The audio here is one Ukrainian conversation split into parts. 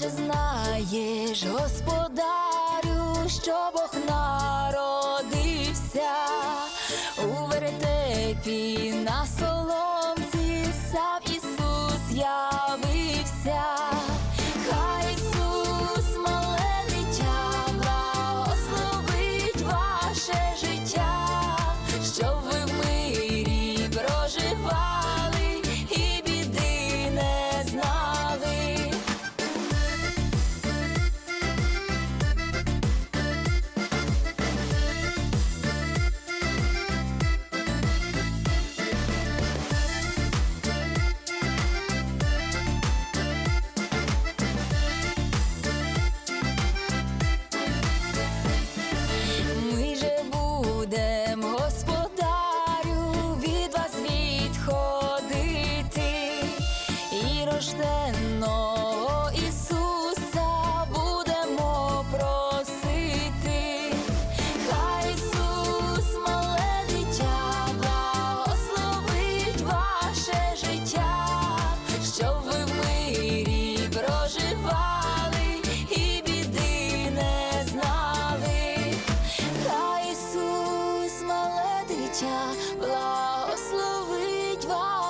чи знаєш, господарю, що Бог народився? У вертепі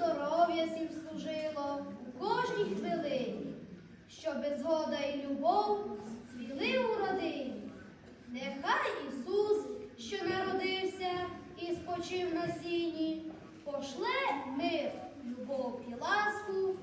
Здоров'я всім служило у кожній хвилині, щоб згода і любов цвіли у родині. Нехай Ісус, що народився і спочив на сіні, пошле мир, любов і ласку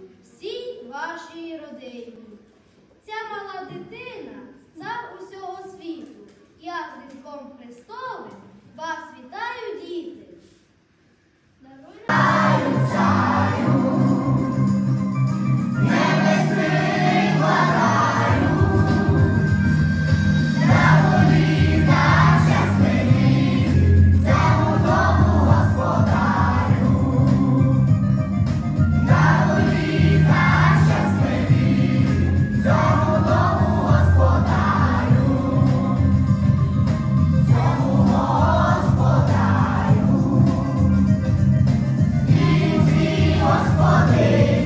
Amen.